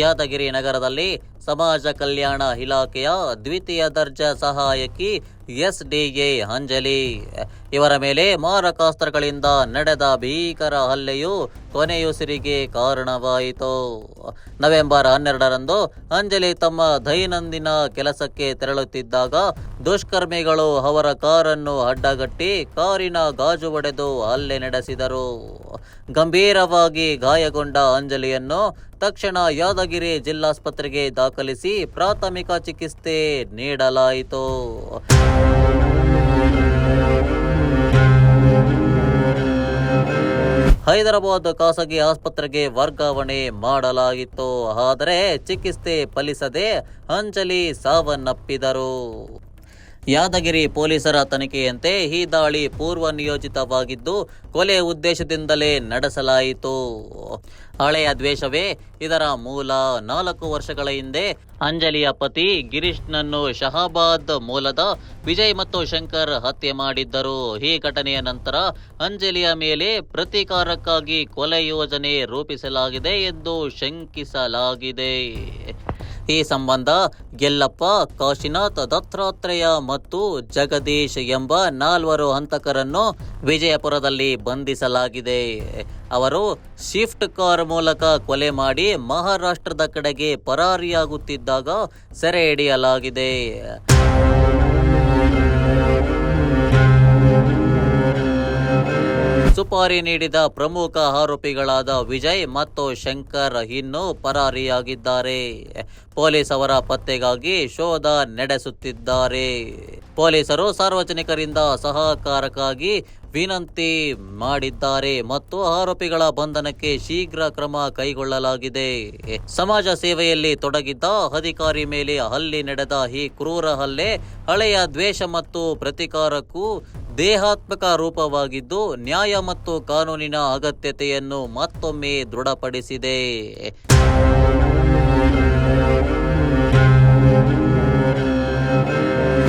ಯಾದಗಿರಿ ನಗರದಲ್ಲಿ ಸಮಾಜ ಕಲ್ಯಾಣ ಇಲಾಖೆಯ ದ್ವಿತೀಯ ದರ್ಜಾ ಸಹಾಯಕಿ ಎಸ್ ಡಿ ಎ ಅಂಜಲಿ. ಇವರ ಮೇಲೆ ಮಾರಕಾಸ್ತ್ರಗಳಿಂದ ನಡೆದ ಭೀಕರ ಹಲ್ಲೆಯು ಕೊನೆಯುಸಿರಿಗೆ ಕಾರಣವಾಯಿತು. ನವೆಂಬರ್ ಹನ್ನೆರಡರಂದು ಅಂಜಲಿ ತಮ್ಮ ದೈನಂದಿನ ಕೆಲಸಕ್ಕೆ ತೆರಳುತ್ತಿದ್ದಾಗ ದುಷ್ಕರ್ಮಿಗಳು ಅವರ ಕಾರನ್ನು ಅಡ್ಡಗಟ್ಟಿ ಕಾರಿನ ಗಾಜು ಒಡೆದು ಹಲ್ಲೆ ನಡೆಸಿದರು. ಗಂಭೀರವಾಗಿ ಗಾಯಗೊಂಡ ಅಂಜಲಿಯನ್ನು ತಕ್ಷಣ ಯಾದಗಿರಿ ಜಿಲ್ಲಾಸ್ಪತ್ರೆಗೆ ದಾಖಲಿಸಿ ಪ್ರಾಥಮಿಕ ಚಿಕಿತ್ಸೆ ನೀಡಲಾಯಿತು. ಹೈದರಾಬಾದ್ ಖಾಸಗಿ ಆಸ್ಪತ್ರೆಗೆ ವರ್ಗಾವಣೆ ಮಾಡಲಾಗಿತ್ತು ಆದರೆ ಚಿಕಿತ್ಸೆ ಫಲಿಸದೆ ಅಂಜಲಿ ಸಾವನ್ನಪ್ಪಿದರು. ಯಾದಗಿರಿ ಪೊಲೀಸರ ತನಿಖೆಯಂತೆ ಈ ದಾಳಿ ಪೂರ್ವ ನಿಯೋಜಿತವಾಗಿದ್ದು ಕೊಲೆ ಉದ್ದೇಶದಿಂದಲೇ ನಡೆಸಲಾಯಿತು. ಹಳೆಯ ದ್ವೇಷವೇ, ಇದರ ಮೂಲ ನಾಲ್ಕು ವರ್ಷಗಳ ಹಿಂದೆ ಅಂಜಲಿಯ ಪತಿ ಗಿರೀಶ್ನನ್ನು ಶಹಾಬಾದ್ ಮೂಲದ ವಿಜಯ್ ಮತ್ತು ಶಂಕರ್ ಹತ್ಯೆ ಮಾಡಿದ್ದರು. ಈ ಘಟನೆಯ ನಂತರ ಅಂಜಲಿಯ ಮೇಲೆ ಪ್ರತೀಕಾರಕ್ಕಾಗಿ ಕೊಲೆ ಯೋಜನೆ ರೂಪಿಸಲಾಗಿದೆ ಎಂದು ಶಂಕಿಸಲಾಗಿದೆ. ಈ ಸಂಬಂಧ ಗೆಲ್ಲಪ್ಪ ಕಾಶಿನಾಥ್ ದತ್ತಾತ್ರೇಯ ಮತ್ತು ಜಗದೀಶ್ ಎಂಬ ನಾಲ್ವರು ಹಂತಕರನ್ನು ವಿಜಯಪುರದಲ್ಲಿ ಬಂಧಿಸಲಾಗಿದೆ. ಅವರು ಶಿಫ್ಟ್ ಕಾರ್ ಮೂಲಕ ಕೊಲೆ ಮಾಡಿ ಮಹಾರಾಷ್ಟ್ರದ ಕಡೆಗೆ ಪರಾರಿಯಾಗುತ್ತಿದ್ದಾಗ ಸೆರೆ ಹಿಡಿಯಲಾಗಿದೆ. ಸುಪಾರಿ ನೀಡಿದ ಪ್ರಮುಖ ಆರೋಪಿಗಳಾದ ವಿಜಯ್ ಮತ್ತು ಶಂಕರ್ ಇನ್ನೂ ಪರಾರಿಯಾಗಿದ್ದಾರೆ. ಪೊಲೀಸ್ ಅವರ ಪತ್ತೆಗಾಗಿ ಶೋಧ ನಡೆಸುತ್ತಿದ್ದಾರೆ. ಪೊಲೀಸರು ಸಾರ್ವಜನಿಕರಿಂದ ಸಹಕಾರಕ್ಕಾಗಿ ವಿನಂತಿ ಮಾಡಿದ್ದಾರೆ ಮತ್ತು ಆರೋಪಿಗಳ ಬಂಧನಕ್ಕೆ ಶೀಘ್ರ ಕ್ರಮ ಕೈಗೊಳ್ಳಲಾಗಿದೆ. ಸಮಾಜ ಸೇವೆಯಲ್ಲಿ ತೊಡಗಿದ್ದ ಅಧಿಕಾರಿ ಮೇಲೆ ಹಲ್ಲಿ ನಡೆದ ಈ ಕ್ರೂರ ಹಲ್ಲೆ, ಹಳೆಯ ದ್ವೇಷ ಮತ್ತು ಪ್ರತಿಕಾರಕ್ಕೂ ದೇಹಾತ್ಮಕ ರೂಪವಾಗಿದ್ದು ನ್ಯಾಯ ಮತ್ತು ಕಾನೂನಿನ ಅಗತ್ಯತೆಯನ್ನು ಮತ್ತೊಮ್ಮೆ ದೃಢಪಡಿಸಿದೆ.